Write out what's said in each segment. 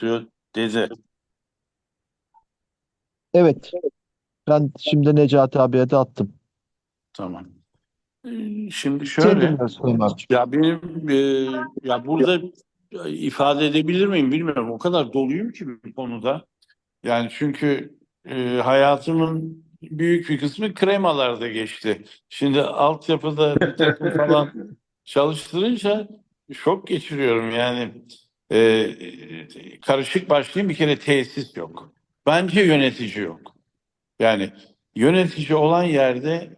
çalışıyor dedi. Evet. Ben şimdi Necati abiye de attım. Tamam. Ee, Şimdi şöyle ya benim e, ya burada ifade edebilir miyim bilmiyorum. O kadar doluyum ki bu konuda. Yani çünkü e, hayatımın büyük bir kısmı kremalarda geçti. Şimdi altyapıda bir takım falan çalıştırınca şok geçiriyorum. Yani e, e, karışık başlayayım bir kere tesis yok. Bence yönetici yok. Yani yönetici olan yerde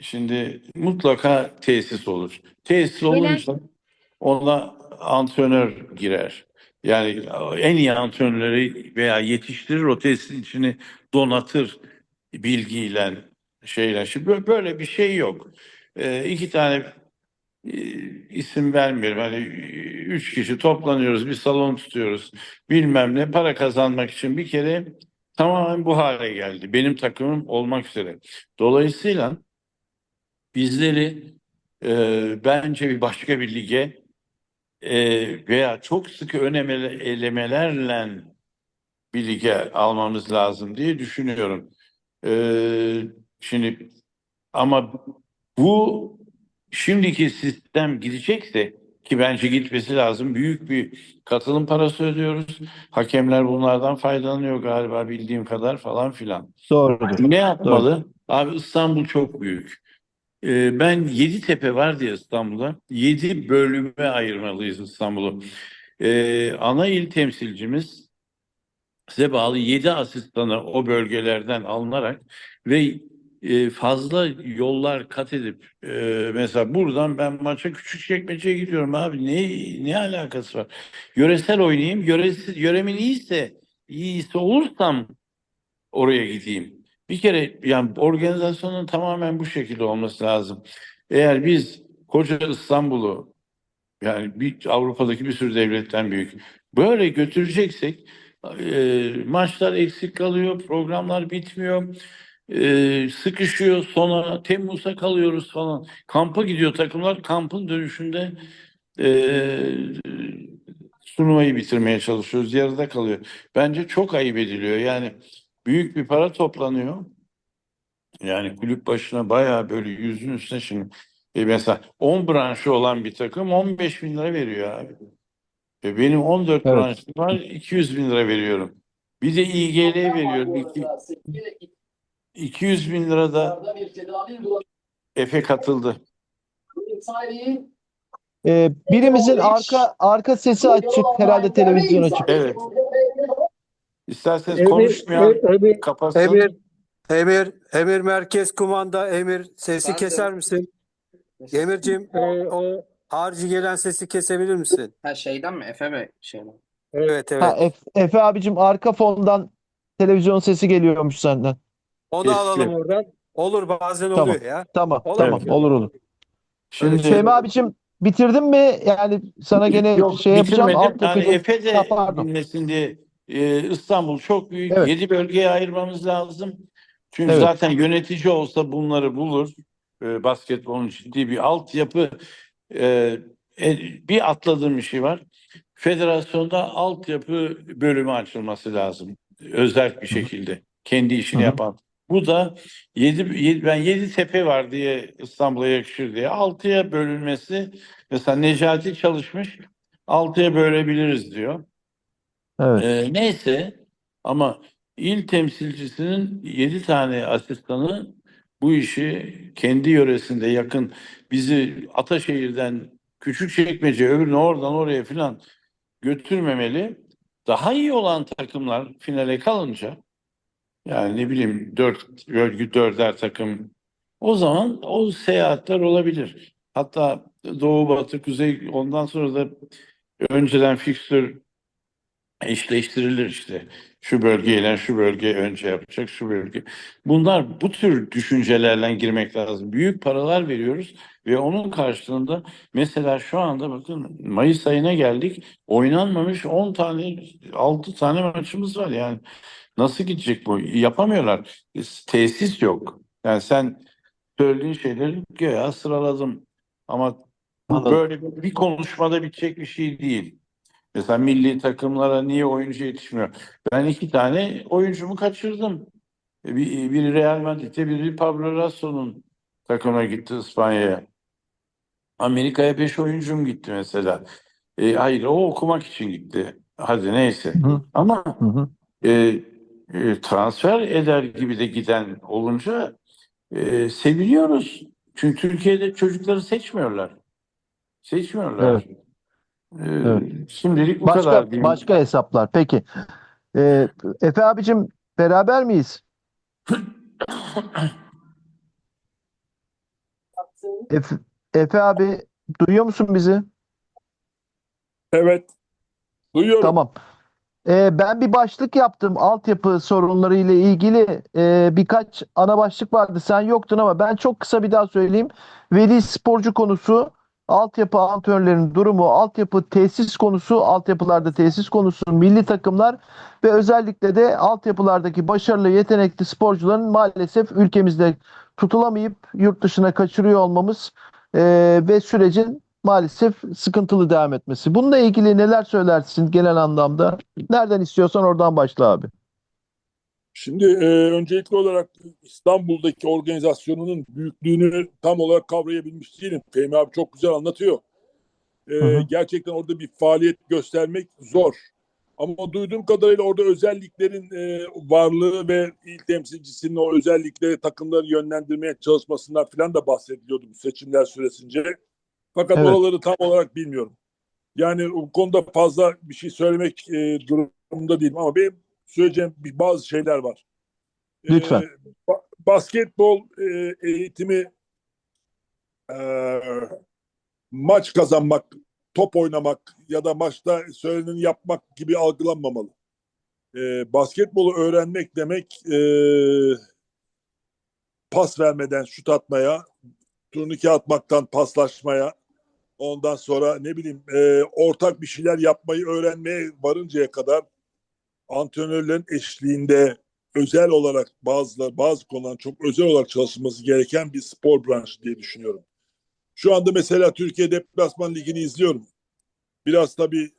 şimdi mutlaka tesis olur. Tesis olunca ona antrenör girer. Yani en iyi antrenörleri veya yetiştirir o tesisin içini donatır bilgiyle şeyle. Şimdi bö- böyle bir şey yok. Ee, iki tane e, isim vermiyorum. Hani üç kişi toplanıyoruz, bir salon tutuyoruz. Bilmem ne para kazanmak için bir kere tamamen bu hale geldi. Benim takımım olmak üzere. Dolayısıyla bizleri e, bence bir başka bir lige e, veya çok sıkı ön emele- elemelerle bir lige almamız lazım diye düşünüyorum. E, şimdi ama bu şimdiki sistem gidecekse ki bence gitmesi lazım. Büyük bir katılım parası ödüyoruz. Hakemler bunlardan faydalanıyor galiba bildiğim kadar falan filan. Doğrudur. Ne yapmalı? Abi İstanbul çok büyük. Ee, ben Yeditepe var diye İstanbul'da. Yedi bölüme ayırmalıyız İstanbul'u. Ee, ana il temsilcimiz size bağlı yedi asistanı o bölgelerden alınarak ve e, fazla yollar kat edip e, mesela buradan ben maça Küçükçekmece'ye gidiyorum abi ne ne alakası var? Yöresel oynayayım. Yöresi, yöremin iyiyse iyisi olursam oraya gideyim. Bir kere yani organizasyonun tamamen bu şekilde olması lazım. Eğer biz koca İstanbul'u yani bir Avrupa'daki bir sürü devletten büyük böyle götüreceksek e, maçlar eksik kalıyor, programlar bitmiyor, e, sıkışıyor sona Temmuz'a kalıyoruz falan. Kampa gidiyor takımlar, kampın dönüşünde e, turnuvayı bitirmeye çalışıyoruz, yarıda kalıyor. Bence çok ayıp ediliyor. Yani büyük bir para toplanıyor. Yani kulüp başına bayağı böyle yüzün üstüne şimdi e mesela 10 branşı olan bir takım 15 bin lira veriyor abi. E benim 14 Evet. branşım var 200 bin lira veriyorum. Bir de İGL veriyorum. İki- 200 bin lira da Efe katıldı. Ee, birimizin arka arka sesi açık. Herhalde televizyon açık. Evet. İsterseniz Emir, konuşmayan Emir, kapatsın. Emir, Emir, Emir merkez kumanda, Emir sesi Ben de- keser misin? Emir'cim e, o harcı gelen sesi kesebilir misin? Ha şeyden mi? Efe Bey şeyden. Evet evet. Ha, Efe, Efe abicim arka fondan televizyon sesi geliyormuş senden. Onu Kesin. alalım oradan. Olur bazen Tamam. oluyor ya. Tamam, Olur. tamam. Olur olur. Şimdi Fehmi abicim bitirdin mi? Yani sana gene Yok, şey yapacağım. bitirmedim. Alt Yani yapacağım. Efe de Ha, pardon. bilmesin diye e, İstanbul çok büyük. Evet. Yedi bölgeye ayırmamız lazım. Çünkü Evet. zaten yönetici olsa bunları bulur. E, basketbolun ciddi bir altyapı. E, e, bir atladığım bir şey var. Federasyonda altyapı bölümü açılması lazım. Özel bir şekilde. Kendi işini Hı hı. yapan. Bu da yedi, yedi, ben yedi tepe var diye İstanbul'a yakışır diye altıya bölünmesi mesela Necati çalışmış altıya bölebiliriz diyor. Evet. Ee, neyse ama il temsilcisinin yedi tane asistanı bu işi kendi yöresinde yakın bizi Ataşehir'den Küçükçekmece öbürünü oradan oraya filan götürmemeli. Daha iyi olan takımlar finale kalınca yani ne bileyim dört bölge dörder takım o zaman o seyahatler olabilir. Hatta Doğu Batı Kuzey ondan sonra da önceden fikstür eşleştirilir işte. Şu bölgeyle şu bölge önce yapacak şu bölge. Bunlar bu tür düşüncelerle girmek lazım. Büyük paralar veriyoruz ve onun karşılığında mesela şu anda bakın Mayıs ayına geldik. Oynanmamış 10 tane 6 tane maçımız var yani. Nasıl gidecek bu? Yapamıyorlar. Tesis yok. Yani sen söylediğin şeyleri göya sıraladım. Ama Anladım. böyle bir konuşmada bitecek bir şey değil. Mesela milli takımlara niye oyuncu yetişmiyor? Ben iki tane oyuncumu kaçırdım. E, bir- Biri Real Madrid'e, biri Pablo Lasso'nun takımına gitti İspanya'ya. Amerika'ya beş oyuncum gitti mesela. E, hayır o okumak için gitti. Hadi neyse. Hı. Ama Hı hı. e, e, transfer eder gibi de giden olunca e, seviniyoruz. Çünkü Türkiye'de çocukları seçmiyorlar. Seçmiyorlar. E, Evet. Şimdilik bu Başka kadar diyeyim. başka hesaplar. Peki. Ee, Efe abicim beraber miyiz? Efe, Efe abi duyuyor musun bizi? Evet. Duyuyorum. Tamam. Ee, ben bir başlık yaptım. Altyapı sorunları ile ilgili Ee, birkaç ana başlık vardı. Sen yoktun ama ben çok kısa bir daha söyleyeyim. Veli sporcu konusu, altyapı antrenörlerin durumu, altyapı tesis konusu, altyapılarda tesis konusu, milli takımlar ve özellikle de altyapılardaki başarılı yetenekli sporcuların maalesef ülkemizde tutulamayıp yurt dışına kaçırıyor olmamız ee, ve sürecin maalesef sıkıntılı devam etmesi. Bununla ilgili neler söylersin genel anlamda? Nereden istiyorsan oradan başla abi. Şimdi e, öncelikli olarak İstanbul'daki organizasyonunun büyüklüğünü tam olarak kavrayabilmiş değilim. Fehmi abi çok güzel anlatıyor. E, Hı hı. Gerçekten orada bir faaliyet göstermek zor. Ama duyduğum kadarıyla orada özelliklerin e, varlığı ve il temsilcisinin o özellikleri takımları yönlendirmeye çalışmasından falan da bahsediliyordu bu seçimler süresince. Fakat Evet. oraları tam olarak bilmiyorum. Yani bu konuda fazla bir şey söylemek e, durumunda değilim ama benim söyleyeceğim bir bazı şeyler var. E, Lütfen. ba- basketbol e, eğitimi e, maç kazanmak, top oynamak ya da maçta söyleneni yapmak gibi algılanmamalı. E, basketbolu öğrenmek demek e, pas vermeden şut atmaya, turnike atmaktan paslaşmaya, ondan sonra ne bileyim e, ortak bir şeyler yapmayı öğrenmeye varıncaya kadar antrenörlerin eşliğinde özel olarak bazıları bazı konuların çok özel olarak çalışılması gereken bir spor branşı diye düşünüyorum. Şu anda mesela Türkiye Deplasman Ligi'ni izliyorum. Biraz tabii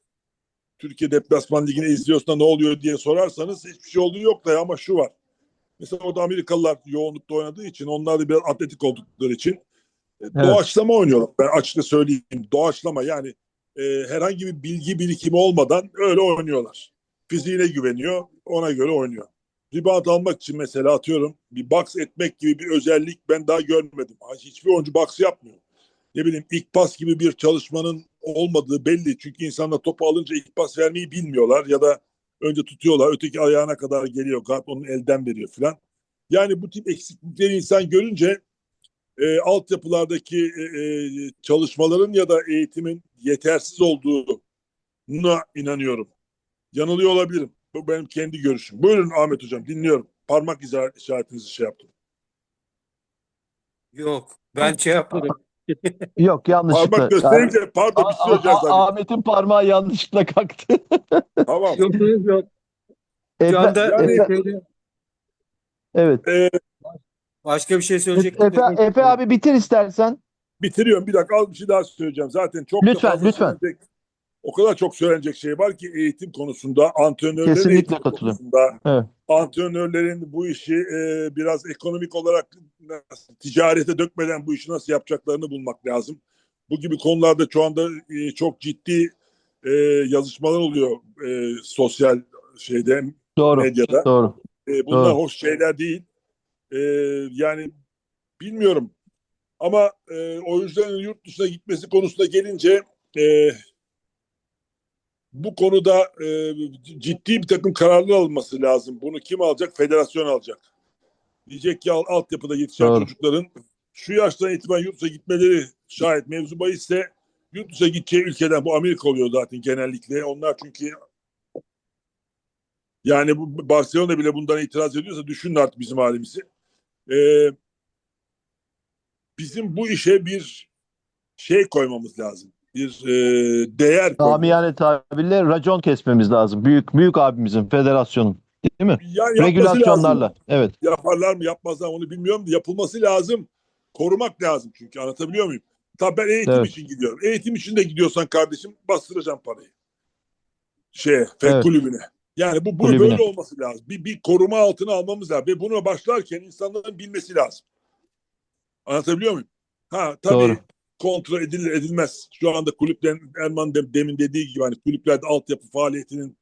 Türkiye Deplasman Ligi'ni izliyorsun da ne oluyor diye sorarsanız hiçbir şey olduğu yok da ama şu var. Mesela orada Amerikalılar yoğunlukta oynadığı için onlar da biraz atletik oldukları için e, doğaçlama oynuyorlar. Ben açıkça söyleyeyim. Doğaçlama yani e, herhangi bir bilgi birikimi olmadan öyle oynuyorlar. Fiziğine güveniyor. Ona göre oynuyor. Rebound almak için mesela atıyorum bir box etmek gibi bir özellik ben daha görmedim. Hiçbir oyuncu box yapmıyor. Ne bileyim ilk pas gibi bir çalışmanın olmadığı belli. Çünkü insanlar topu alınca ilk pas vermeyi bilmiyorlar ya da önce tutuyorlar öteki ayağına kadar geliyor. Guard onun elden veriyor filan. Yani bu tip eksiklikleri insan görünce e, altyapılardaki e, e, çalışmaların ya da eğitimin yetersiz olduğuna inanıyorum. Yanılıyor olabilirim. Bu benim kendi görüşüm. Buyurun Ahmet Hocam dinliyorum. Parmak işaret- işaretinizi şey yaptım. Yok. Ben şey yapmadım. Yok yanlışlıkla. Parmak gösterince pardon bir şey zaten. Ahmet'in parmağı yanlışlıkla kalktı. Tamam. Yok yok yok. Şu anda yani- evet. E, başka bir şey söyleyecektim. Efe, Efe abi bitir istersen. bitiriyorum. Bir dakika az bir şey daha söyleyeceğim. Zaten çok da Lütfen, fazla lütfen. söylenecek- o kadar çok söylenecek şey var ki eğitim konusunda, antrenörlerin Kesinlikle katılıyorum. konusunda, Evet. antrenörlerin bu işi e, biraz ekonomik olarak nasıl, ticarete dökmeden bu işi nasıl yapacaklarını bulmak lazım. Bu gibi konularda şu anda e, çok ciddi e, yazışmalar oluyor e, sosyal şeyde, Doğru. medyada. Doğru. E, bunlar Doğru. hoş şeyler değil. E, yani bilmiyorum. Ama e, oyuncuların yurt dışına gitmesi konusunda gelince e, bu konuda e, ciddi bir takım kararlar alınması lazım. Bunu kim alacak? Federasyon alacak. Diyecek ki al, altyapıda yetişen Doğru. çocukların şu yaştan itibaren yurt dışına gitmeleri şayet mevzu bahisse yurt dışına gideceği ülkeden bu Amerika oluyor zaten genellikle. Onlar çünkü yani bu Barcelona bile bundan itiraz ediyorsa düşünün artık bizim halimizi. Ee, bizim bu işe bir şey koymamız lazım. Bir e, değer koymamız Amiyane tabirle racon kesmemiz lazım. Büyük büyük abimizin, federasyonun. Değil mi? Ya yapması lazım. Regülasyonlarla. Evet. Yaparlar mı yapmazlar mı onu bilmiyorum yapılması lazım. Korumak lazım çünkü anlatabiliyor muyum? Tabii ben eğitim Evet. için gidiyorum. Eğitim için de gidiyorsan kardeşim bastıracağım parayı. şeye, FED Evet. kulübüne. Yani bu, bu Kulübüne. böyle olması lazım. Bir, bir koruma altına almamız lazım. Ve buna başlarken insanların bilmesi lazım. Anlatabiliyor muyum? Ha tabii Doğru. kontrol edilir edilmez. Şu anda kulüplerin Erman dem- demin dediği gibi hani kulüplerde altyapı faaliyetinin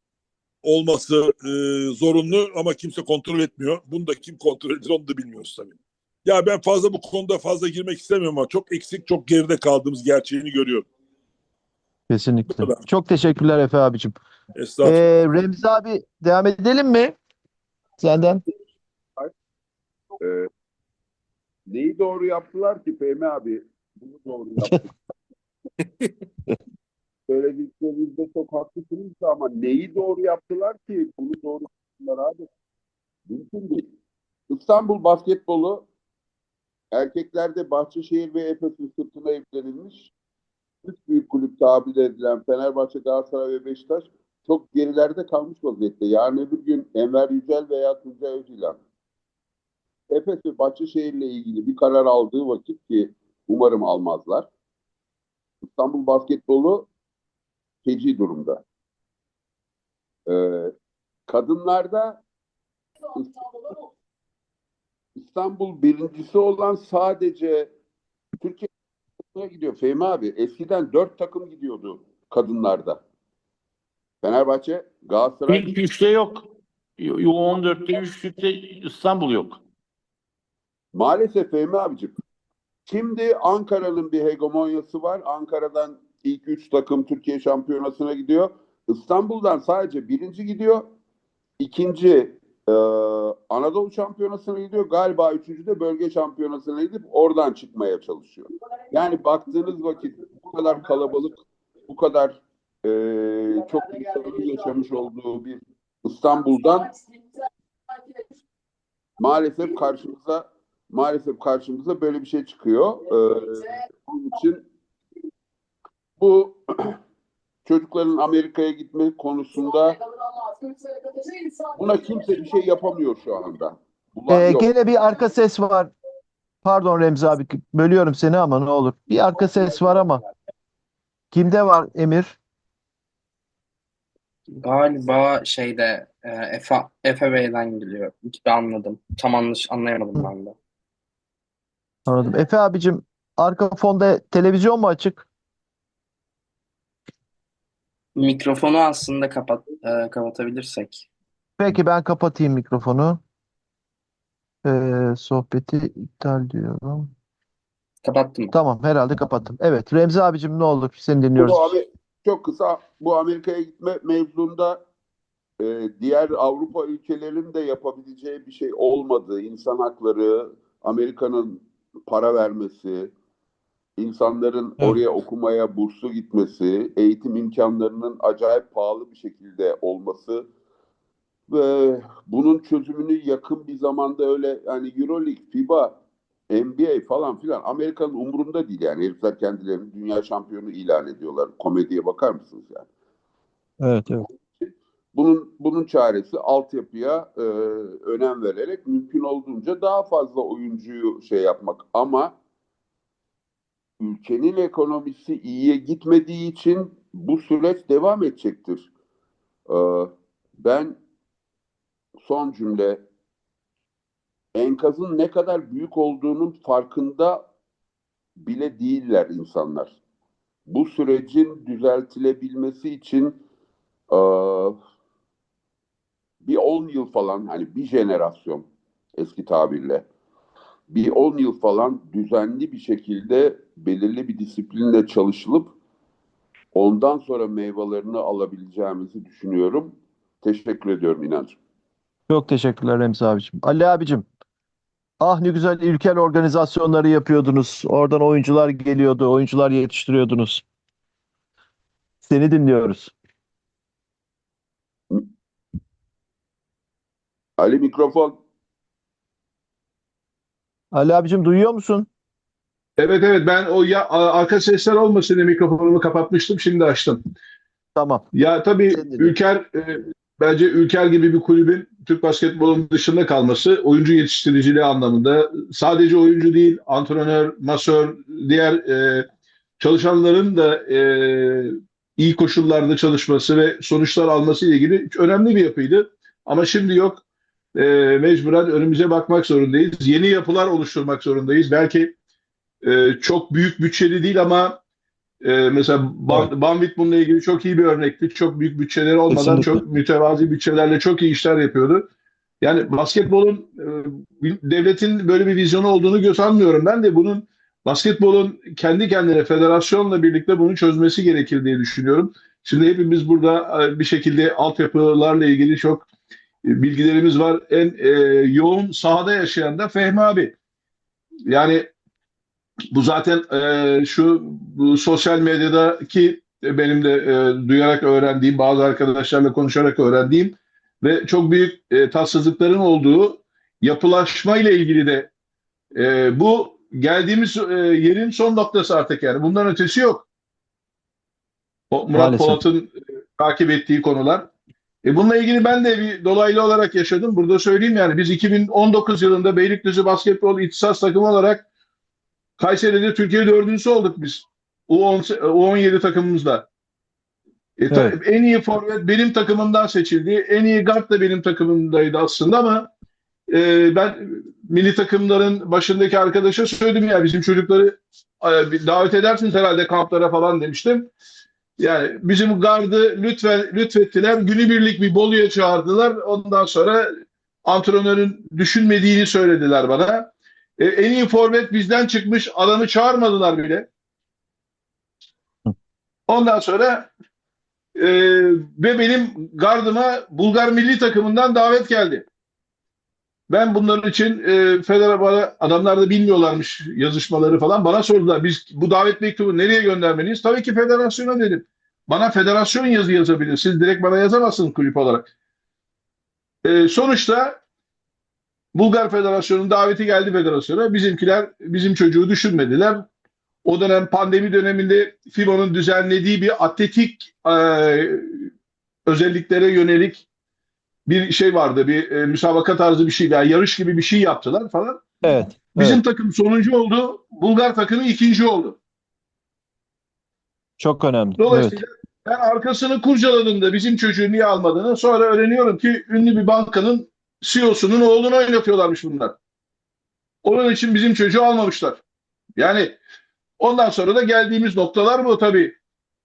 olması e, zorunlu ama kimse kontrol etmiyor. Bunu da kim kontrol eder onu da bilmiyoruz tabii. Ya ben fazla bu konuda fazla girmek istemiyorum ama çok eksik, çok geride kaldığımız gerçeğini görüyorum. Kesinlikle. Çok teşekkürler Efe abicim. Estağfurullah. Ee, Remzi abi devam edelim mi? Senden. Ee, neyi doğru yaptılar ki Fehmi abi? Bunu doğru yaptık. Söylediklerinizde çok haklısınız da ama neyi doğru yaptılar ki bunu doğru yaptılar abi? Mümkün değil. İstanbul basketbolu erkeklerde Bahçeşehir ve Efes'in sırtına yüklenilmiş. Üç büyük kulüp tabir edilen Fenerbahçe, Galatasaray ve Beşiktaş çok gerilerde kalmış vaziyette. Yarın öbür gün Enver Yücel veya Tuncay Özilhan Efes ve Bahçeşehir'le ilgili bir karar aldığı vakit ki umarım almazlar. İstanbul basketbolu feci durumda. Ee, kadınlarda İstanbul birincisi olan sadece Türkiye'ye gidiyor Fehmi abi. Eskiden dört takım gidiyordu kadınlarda. Fenerbahçe, Galatasaray, İlk üçte yok. U14'te, üçlükte İstanbul yok. Maalesef Fehmi abicim. Şimdi Ankara'nın bir hegemonyası var. Ankara'dan ilk üç takım Türkiye şampiyonasına gidiyor. İstanbul'dan sadece birinci gidiyor. İkinci e, Anadolu şampiyonasına gidiyor. Galiba üçüncü de bölge şampiyonasına gidip oradan çıkmaya çalışıyor. Yani baktığınız vakit bu kadar kalabalık, bu kadar e, çok insanın yaşamış olduğu bir İstanbul'dan maalesef karşımıza maalesef karşımıza böyle bir şey çıkıyor. Ee, onun için bu çocukların Amerika'ya gitme konusunda buna kimse bir şey yapamıyor şu anda. Bunlar Ee, yok. gene bir arka ses var. Pardon Remzi abi bölüyorum seni ama ne olur. Bir arka ses var ama. Kimde var Emir? Galiba şeyde e, Efe, Efe Bey'den geliyor. Gibi anladım. Tam anlaş, anlayamadım ben de. Anladım. Efe abicim arka fonda televizyon mu açık? Mikrofonu aslında kapat e, kapatabilirsek. Peki ben kapatayım mikrofonu. Ee, sohbeti iptal diyorum. Kapattım. Tamam herhalde kapattım. Evet Remzi abicim ne olur seni dinliyoruz. Abi çok kısa bu Amerika'ya gitme mevzunda e, diğer Avrupa ülkelerinin de yapabileceği bir şey olmadı. İnsan hakları, Amerika'nın para vermesi, insanların Evet. oraya okumaya burslu gitmesi, eğitim imkanlarının acayip pahalı bir şekilde olması ve bunun çözümünü yakın bir zamanda öyle yani EuroLeague, FIBA, NBA falan filan Amerika'nın umurunda değil yani. Herifler kendilerini dünya şampiyonu ilan ediyorlar. Komediye bakar mısınız yani? Evet evet. Bunun bunun çaresi altyapıya e, önem vererek mümkün olduğunca daha fazla oyuncuyu şey yapmak ama ülkenin ekonomisi iyiye gitmediği için bu süreç devam edecektir. Ee, ben son cümle enkazın ne kadar büyük olduğunun farkında bile değiller insanlar. Bu sürecin düzeltilebilmesi için e, bir 10 yıl falan hani bir jenerasyon eski tabirle bir 10 yıl falan düzenli bir şekilde belirli bir disiplinle çalışılıp ondan sonra meyvelerini alabileceğimizi düşünüyorum. Teşekkür ediyorum inancım. Çok teşekkürler Remzi abicim. Ali abicim. Ah ne güzel ülkel organizasyonları yapıyordunuz. Oradan oyuncular geliyordu, oyuncular yetiştiriyordunuz. Seni dinliyoruz. Ali mikrofon. Ali abicim duyuyor musun? Evet evet ben o ya arka sesler olmasın diye mikrofonumu kapatmıştım şimdi açtım. Tamam. Ya tabii. Ülker e, bence Ülker gibi bir kulübün Türk basketbolunun dışında kalması oyuncu yetiştiriciliği anlamında sadece oyuncu değil antrenör, masör, diğer e, çalışanların da e, iyi koşullarda çalışması ve sonuçlar alması ile ilgili önemli bir yapıydı. Ama şimdi yok. E, mecburen önümüze bakmak zorundayız. Yeni yapılar oluşturmak zorundayız. Belki e, çok büyük bütçeli değil ama e, mesela Ban, Banvit bununla ilgili çok iyi bir örnekti. Çok büyük bütçeleri olmadan Kesinlikle. çok mütevazi bütçelerle çok iyi işler yapıyordu. Yani basketbolun e, devletin böyle bir vizyonu olduğunu göz sanmıyorum. Ben de bunun basketbolun kendi kendine federasyonla birlikte bunu çözmesi gerekir diye düşünüyorum. Şimdi hepimiz burada e, bir şekilde altyapılarla ilgili çok e, bilgilerimiz var. En e, yoğun sahada yaşayan da Fehmi abi. Yani bu zaten e, şu bu sosyal medyadaki e, benim de e, duyarak öğrendiğim, bazı arkadaşlarla konuşarak öğrendiğim ve çok büyük e, tatsızlıkların olduğu yapılaşma ile ilgili de e, bu geldiğimiz e, yerin son noktası artık yani. Bundan ötesi yok. O, Murat. Polat'ın e, takip ettiği konular. E, bununla ilgili ben de bir dolaylı olarak yaşadım. Burada söyleyeyim yani biz 2019 yılında Beylikdüzü Basketbol İhtisas Takımı olarak Kayseri'de Türkiye dördüncüsü olduk biz. U10, U17 takımımızda. E, Evet. En iyi forvet benim takımımdan seçildi. En iyi guard da benim takımımdaydı aslında ama e, ben milli takımların başındaki arkadaşa söyledim ya bizim çocukları e, davet edersiniz herhalde kamplara falan demiştim. Yani bizim gardı lütfen lütfettiler. Günübirlik bir Bolu'ya çağırdılar. Ondan sonra antrenörün düşünmediğini söylediler bana. E, en iyi forvet bizden çıkmış. Adamı çağırmadılar bile. Ondan sonra e, ve benim gardıma Bulgar milli takımından davet geldi. Ben bunların için e, federa bana adamlar da bilmiyorlarmış yazışmaları falan. Bana sordular. Biz bu davet mektubu nereye göndermeliyiz? Tabii ki federasyona dedim. Bana federasyon yazı yazabilir. Siz direkt bana yazamazsınız kulüp olarak. E, sonuçta Bulgar Federasyonu'nun daveti geldi federasyona. Bizimkiler bizim çocuğu düşünmediler. O dönem pandemi döneminde FIBA'nın düzenlediği bir atletik e, özelliklere yönelik bir şey vardı. Bir e, müsabaka tarzı bir şey veya yarış gibi bir şey yaptılar falan. Evet. Bizim evet. takım sonuncu oldu. Bulgar takımı ikinci oldu. Çok önemli. Evet. Dolayısıyla ben arkasını kurcaladığımda bizim çocuğu niye almadığını sonra öğreniyorum ki ünlü bir bankanın CEO'sunun oğlunu oynatıyorlarmış bunlar. Onun için bizim çocuğu almamışlar. Yani ondan sonra da geldiğimiz noktalar bu tabii.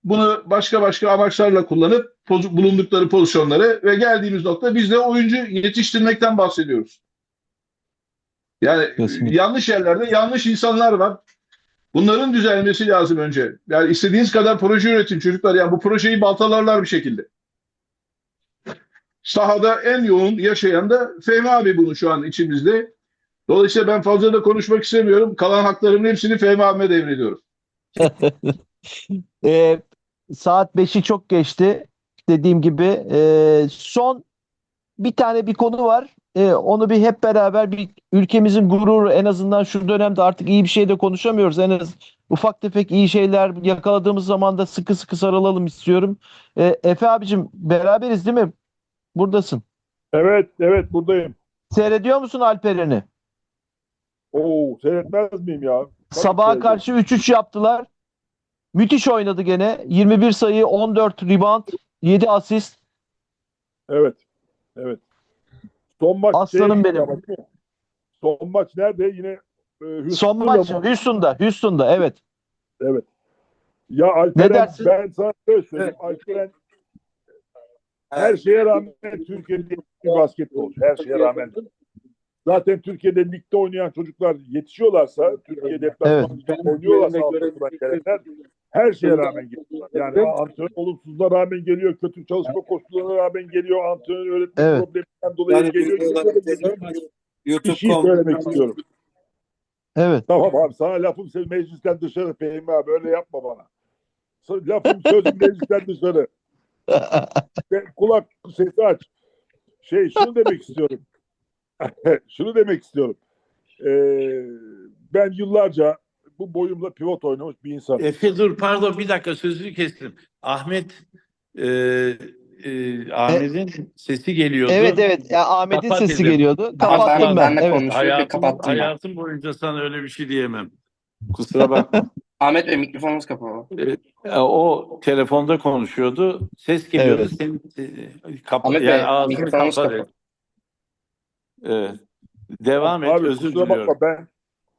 Bunu başka başka amaçlarla kullanıp poz- bulundukları pozisyonları ve geldiğimiz nokta biz de oyuncu yetiştirmekten bahsediyoruz. Yani Kesinlikle. yanlış yerlerde yanlış insanlar var. Bunların düzelmesi lazım önce. Yani istediğiniz kadar proje üretin çocuklar. Yani bu projeyi baltalarlar bir şekilde. Sahada en yoğun yaşayan da Fehmi abi bunu şu an içimizde. Dolayısıyla ben fazla da konuşmak istemiyorum. Kalan haklarımın hepsini Fehmi abime devrediyorum. Ee, saat 5'i çok geçti. Dediğim gibi Ee, son bir tane bir konu var. Ee, onu bir hep beraber bir ülkemizin gururu en azından şu dönemde artık iyi bir şey de konuşamıyoruz. En az ufak tefek iyi şeyler yakaladığımız zaman da sıkı sıkı sarılalım istiyorum. Ee, Efe abicim beraberiz değil mi? Buradasın. Evet, evet buradayım. Seyrediyor musun Alperen'i? Oo, seyretmez miyim ya? Tabii Sabaha karşı 3-3 yaptılar. Müthiş oynadı gene. 21 sayı, 14 rebound, 7 asist. Evet, evet. Son maç Aslanım gitti benim. ama değil mi? Son maç nerede? Yine e, Houston'da Son maç mı? Houston'da. Houston'da evet. Evet. Ya Alperen dersin? ben sana şöyle söyleyeyim. Alperen her şeye rağmen Türkiye'de bir basketbolcu. Her şeye rağmen. Zaten Türkiye'de ligde oynayan çocuklar yetişiyorlarsa, Türkiye'de deplasmanda oynuyorlarsa gelenler her şeye rağmen geliyorlar. Yani antrenör olumsuzluğa rağmen geliyor, kötü çalışma koşullarına rağmen geliyor, antrenör öğretmen Evet. probleminden dolayı Yani geliyor. videoları geliyor. Bir YouTube şey söylemek istiyorum. Evet. Tamam abi sana lafım söz meclisten dışarı Fehmi abi öyle yapma bana. Lafım söz meclisten dışarı. Kulak sesi aç. Şey şunu demek istiyorum. şunu demek istiyorum. Ee, ben yıllarca bu boyumla pivot oynamış bir insanım. Efe dur pardon bir dakika sözünü kestim. Ahmet e, e, Ahmet'in sesi geliyordu. Evet evet. Ya Ahmet'in Kapat sesi dedim. geliyordu. Kapattım ben, ben. ben Evet. Hayatım, kapattım ben. hayatım boyunca sana öyle bir şey diyemem. Kusura bakma. Ahmet Bey mikrofonunuz kapalı. E, O telefonda konuşuyordu. Ses geliyordu. Evet. Senin e, kapa, Ahmet Bey, yani ağzını mikrofonunuz kapa. kapalı. Evet. Devam et. Abi Özür kusura diliyorum. bakma ben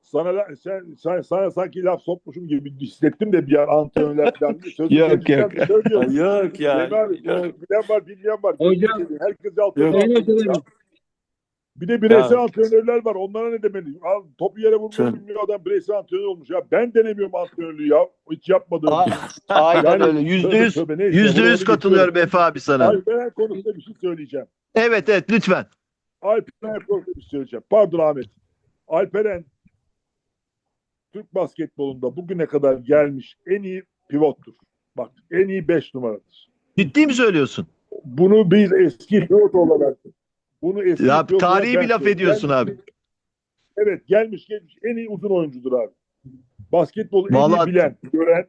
sana sen, sen sana sanki laf sokmuşum gibi hissettim de bir an antrenörler falan. Sözü Yok, geçmişten yok. söylüyorum. Yok ya. Abi, Yok. bilen var bilmeyen var. Hocam. Herkes altına Yok. Bir de bireysel Ya. antrenörler var. Onlara ne demeli? Al, topu yere vurmayı bilmiyor adam bireysel antrenör olmuş. Ya ben denemiyorum antrenörlüğü ya. Hiç yapmadığım. A- için. Aynen Yani- öyle. Yüzde yüz, yüzde yüz katılıyorum. Efe abi sana. Alperen konusunda bir şey söyleyeceğim. Evet evet lütfen. Alperen konusunda bir şey söyleyeceğim. Pardon Ahmet. Alperen Türk basketbolunda bugüne kadar gelmiş en iyi pivottur. Bak en iyi 5 numaradır. Ciddi mi söylüyorsun? Bunu biz eski pivot olarak bunu eski Ya olarak tarihi bir laf ediyorsun Gelmiş- abi. Evet gelmiş gelmiş en iyi uzun oyuncudur abi. Basketbolu en Vallahi- iyi bilen, gören,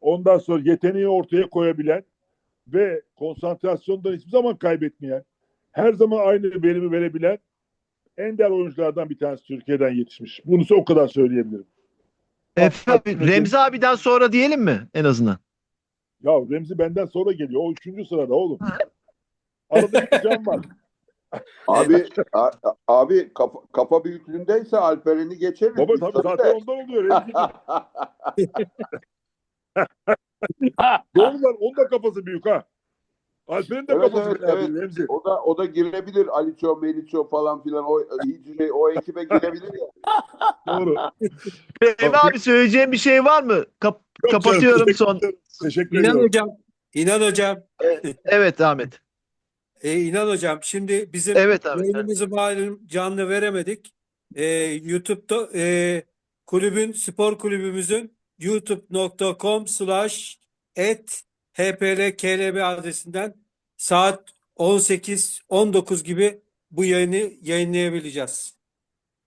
ondan sonra yeteneği ortaya koyabilen ve konsantrasyondan hiçbir zaman kaybetmeyen, her zaman aynı verimi verebilen ender oyunculardan bir tanesi Türkiye'den yetişmiş. Bunu o kadar söyleyebilirim. Efe abi, Remzi abiden sonra diyelim mi en azından? Ya Remzi benden sonra geliyor. O üçüncü sırada oğlum. Arada bir can var. Abi a- abi kafa, kafa büyüklüğündeyse Alperen'i geçeriz. Baba tabii zaten de. ondan oluyor. Doğru var. Onun da kafası büyük ha. Alper'in de Evet, kafası evet, evet. Remzi. O da o da girebilir. Aliço, Meliço falan filan o Hicri, o ekibe girebilir ya. Doğru. Fehmi abi söyleyeceğim bir şey var mı? Kap- Yok canım, kapatıyorum teşekkür son. ederim. Teşekkür İnan ediyorum. hocam. İnan hocam. Evet Ahmet. E, İnan hocam. Şimdi bizim Evet abi. yayınımızı malum canlı veremedik. E, YouTube'da e, kulübün spor kulübümüzün youtube.com slash et hplklb adresinden saat 18-19 gibi bu yayını yayınlayabileceğiz.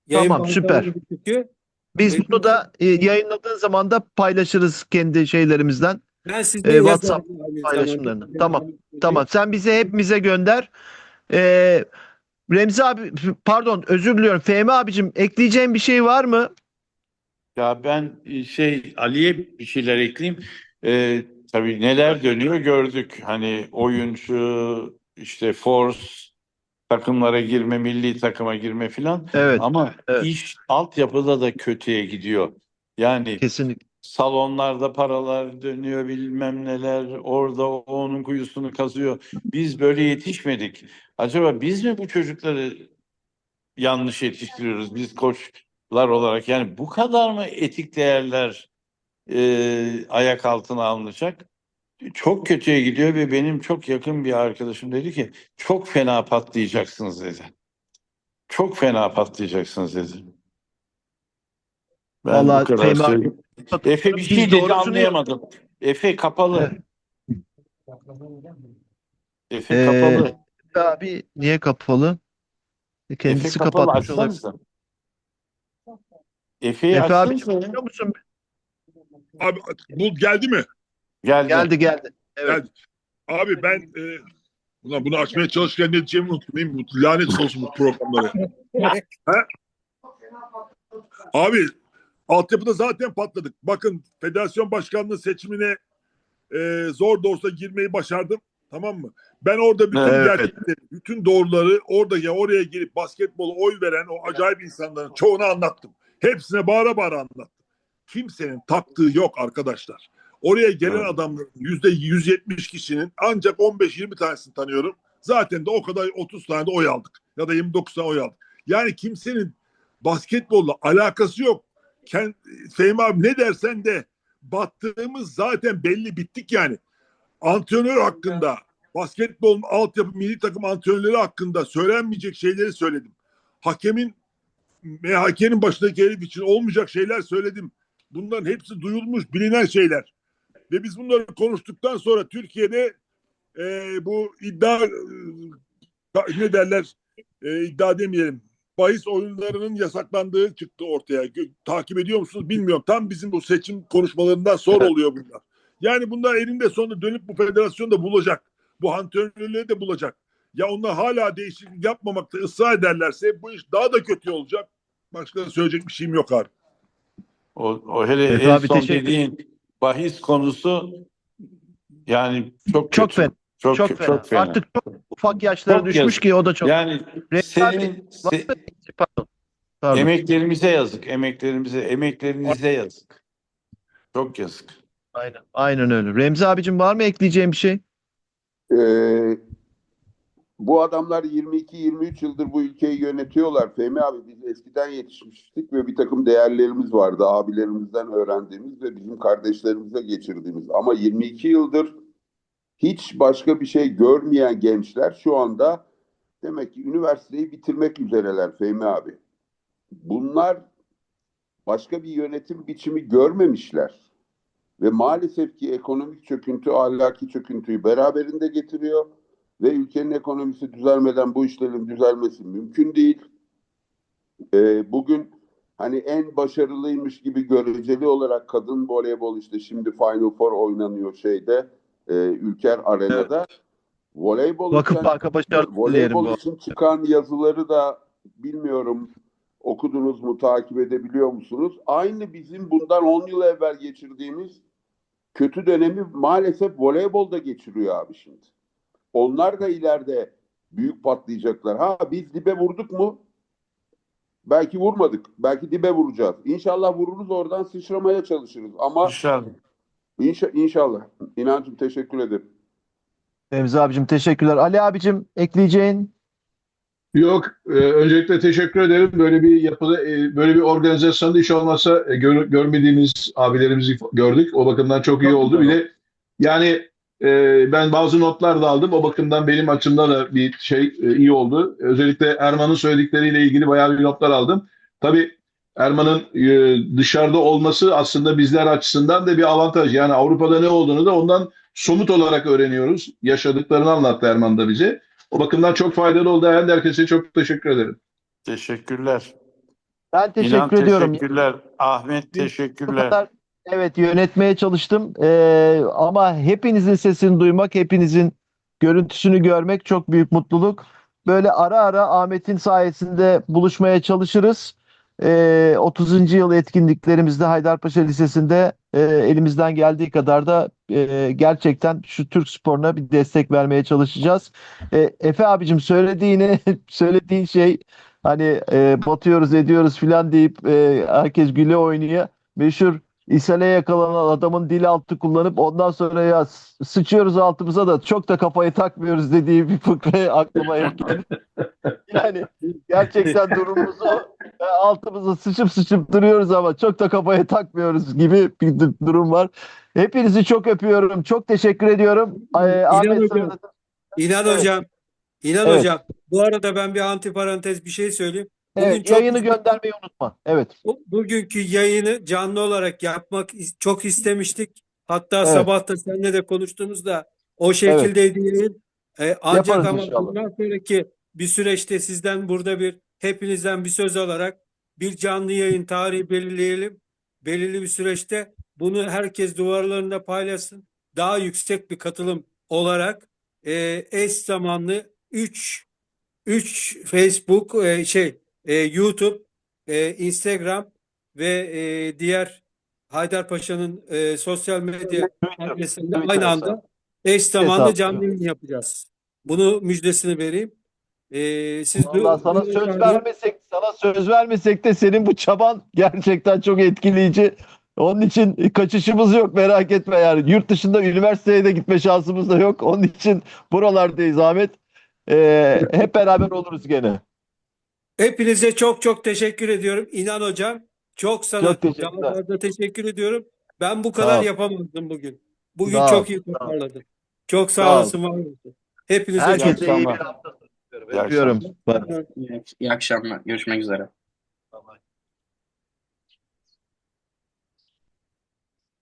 Yayın Tamam, bandı süper. Çünkü Biz bunu da e, yayınladığın zaman da paylaşırız kendi şeylerimizden. Ben sizde E, yazarım WhatsApp paylaşımlarını. Tamam, Tamam sen bize hepimize gönder. Ee, Remzi abi pardon özür diliyorum. Fehmi abicim ekleyeceğin bir şey var mı? Ya ben e, şey Ali'ye bir şeyler ekleyeyim. Ee, tabii neler dönüyor gördük. Hani oyuncu, işte force, takımlara girme, milli takıma girme filan. Evet Ama evet. iş altyapıda da kötüye gidiyor. Yani kesinlikle. Salonlarda paralar dönüyor bilmem neler orada o onun kuyusunu kazıyor. Biz böyle yetişmedik. Acaba biz mi bu çocukları yanlış yetiştiriyoruz biz koçlar olarak? Yani bu kadar mı etik değerler e, ayak altına alınacak? Çok kötüye gidiyor ve benim çok yakın bir arkadaşım dedi ki çok fena patlayacaksınız dedi. Çok fena patlayacaksınız dedi. Ben Vallahi bu kadar Fehmi söyleyeyim. Efe bir şey dedi doğrusunu- anlayamadım. Efe kapalı. Efe Ee, kapalı. Abi niye kapalı? Kendisi Efe kapalı kapatmış olabilir. açsanıza. Efe'yi Efe abi açsanıza ya. biliyor musun? Abi bu geldi mi? Geldi. Geldi geldi. Evet. Geldi. Abi ben e, ulan bunu açmaya çalışırken ne diyeceğimi unuttum. değil mi? Bu lanet olsun bu programlara. Ha? Abi altyapıda zaten patladık. Bakın federasyon başkanlığı seçimine e, zor da olsa girmeyi başardım. Tamam mı? Ben orada bütün Evet. gerçekleri, bütün doğruları orada ya oraya girip basketbolu oy veren o acayip insanların çoğunu anlattım. Hepsine bağıra bağıra anlattım. Kimsenin taktığı yok arkadaşlar. Oraya gelen Evet. adamların yüzde 170 kişinin ancak 15-20 tanesini tanıyorum. Zaten de o kadar 30 tane de oy aldık. Ya da 29 tane oy aldık. Yani kimsenin basketbolla alakası yok. Ken, Fehmi abi ne dersen de battığımız zaten belli bittik yani. Antrenör hakkında basketbol altyapı milli takım antrenörleri hakkında söylenmeyecek şeyleri söyledim. Hakemin MHK'nin başındaki herif için olmayacak şeyler söyledim. Bunların hepsi duyulmuş, bilinen şeyler. Ve biz bunları konuştuktan sonra Türkiye'de e, bu iddia e, ne derler e, iddia demeyelim. Bahis oyunlarının yasaklandığı çıktı ortaya. Takip ediyor musunuz bilmiyorum. Tam bizim bu seçim konuşmalarından sonra oluyor bunlar. Yani bunlar elinde sonunda dönüp bu federasyonu da bulacak. Bu antrenörleri de bulacak. Ya onlar hala değişiklik yapmamakta ısrar ederlerse bu iş daha da kötü olacak. Başka da söyleyecek bir şeyim yok abi. O, o hele Efe en abi son dediğin bahis konusu yani çok Çok kötü. fena. Çok, Çok çok, fena. Artık çok ufak yaşlara Çok düşmüş yazık. ki o da çok. Yani senin se- Pardon. Pardon. emeklerimize yazık. Emeklerimize, emeklerinize yazık. Çok yazık. Aynen. Aynen öyle. Remzi abicim var mı ekleyeceğim bir şey? Ee, bu adamlar 22-23 yıldır bu ülkeyi yönetiyorlar. Fehmi abi biz eskiden yetişmiştik ve bir takım değerlerimiz vardı. Abilerimizden öğrendiğimiz ve bizim kardeşlerimize geçirdiğimiz. Ama 22 yıldır hiç başka bir şey görmeyen gençler şu anda demek ki üniversiteyi bitirmek üzereler Fehmi abi. Bunlar başka bir yönetim biçimi görmemişler. Ve maalesef ki ekonomik çöküntü ahlaki çöküntüyü beraberinde getiriyor ve ülkenin ekonomisi düzelmeden bu işlerin düzelmesi mümkün değil. Ee, bugün hani en başarılıymış gibi göreceli olarak kadın voleybol işte şimdi Final Four oynanıyor şeyde e, Ülker Arena'da. Voleybol başarılar dilerim voleybol için çıkan yazıları da bilmiyorum okudunuz mu, takip edebiliyor musunuz? Aynı bizim bundan 10 yıl evvel geçirdiğimiz kötü dönemi maalesef voleybolda geçiriyor abi şimdi. Onlar da ileride büyük patlayacaklar. Ha biz dibe vurduk mu? Belki vurmadık. Belki dibe vuracağız. İnşallah vururuz oradan sıçramaya çalışırız. Ama İnşallah. İnşa, inşallah. İnancım teşekkür ederim. Remzi abicim teşekkürler. Ali abicim ekleyeceğin Yok, e, öncelikle teşekkür ederim. Böyle bir yapıda, e, böyle bir organizasyonda hiç olmazsa e, gör- görmediğimiz abilerimizi gördük. O bakımdan çok iyi oldu. Bir de yani e, ben bazı notlar da aldım. O bakımdan benim açımdan da bir şey e, iyi oldu. Özellikle Erman'ın söyledikleriyle ilgili bayağı bir notlar aldım. Tabii Erman'ın e, dışarıda olması aslında bizler açısından da bir avantaj. Yani Avrupa'da ne olduğunu da ondan somut olarak öğreniyoruz. Yaşadıklarını anlattı Erman da bize. O bakımdan çok faydalı oldu. Ben de herkese çok teşekkür ederim. Teşekkürler. ben teşekkür İnan ediyorum. teşekkürler. Ahmet teşekkürler. kadar evet yönetmeye çalıştım. Ee, ama hepinizin sesini duymak, hepinizin görüntüsünü görmek çok büyük mutluluk. Böyle ara ara Ahmet'in sayesinde buluşmaya çalışırız. Ee, 30. yıl etkinliklerimizde Haydarpaşa Lisesi'nde e, elimizden geldiği kadar da e, gerçekten şu Türk sporuna bir destek vermeye çalışacağız. E, Efe abicim söylediğini söylediğin şey hani e, batıyoruz ediyoruz filan deyip e, herkes güle oynuyor. Meşhur ishale yakalanan adamın dil altı kullanıp ondan sonra ya sıçıyoruz altımıza da çok da kafayı takmıyoruz dediği bir fıkra aklıma geldi. Yani gerçekten durumumuzu e, altımıza sıçıp sıçıp duruyoruz ama çok da kafaya takmıyoruz gibi bir du- durum var. Hepinizi çok öpüyorum. Çok teşekkür ediyorum. Ee, Ahmet hocam. da- İnan Evet. hocam. İnan Evet. hocam. Bu arada ben bir antiparantez bir şey söyleyeyim. Bugün Evet, çok yayını göndermeyi unutma. Evet. Bu- Bugünkü yayını canlı olarak yapmak çok istemiştik. Hatta Evet. sabah da seninle de konuştuğunuzda o şekildeydi yayın. Ee, ancak Yaparız ama inşallah. bundan sonraki bir süreçte sizden burada bir hepinizden bir söz alarak bir canlı yayın tarihi belirleyelim. Belirli bir süreçte bunu herkes duvarlarında paylaşsın. Daha yüksek bir katılım olarak e, eş zamanlı 3 3 Facebook e, şey e, YouTube e, Instagram ve e, diğer Haydarpaşa'nın e, sosyal medya adresinde Twitter aynı anda eş zamanlı Hesap, canlı yayın yapacağız. Bunu müjdesini vereyim. E, siz Vallahi sana söz vermesek, sana söz vermesek de senin bu çaban gerçekten çok etkileyici. Onun için kaçışımız yok merak etme yani. Yurt dışında üniversiteye de gitme şansımız da yok. Onun için buralardayız Ahmet. Ee, hep beraber oluruz gene. Hepinize çok çok teşekkür ediyorum. İnan hocam çok sana Çok daha teşekkürler. fazla teşekkür ediyorum. Ben bu Sağ kadar ol. yapamazdım bugün. Bugün Sağ ol, çok iyi sağ ol. toparladın. Çok sağ, Sağ ol. olasın, var olasın. Hepinize çok Herkese iyi bir akşamlar. hafta diliyorum. İyi Öpüyorum. akşamlar. Bye. İyi, iyi akşamlar. Görüşmek üzere.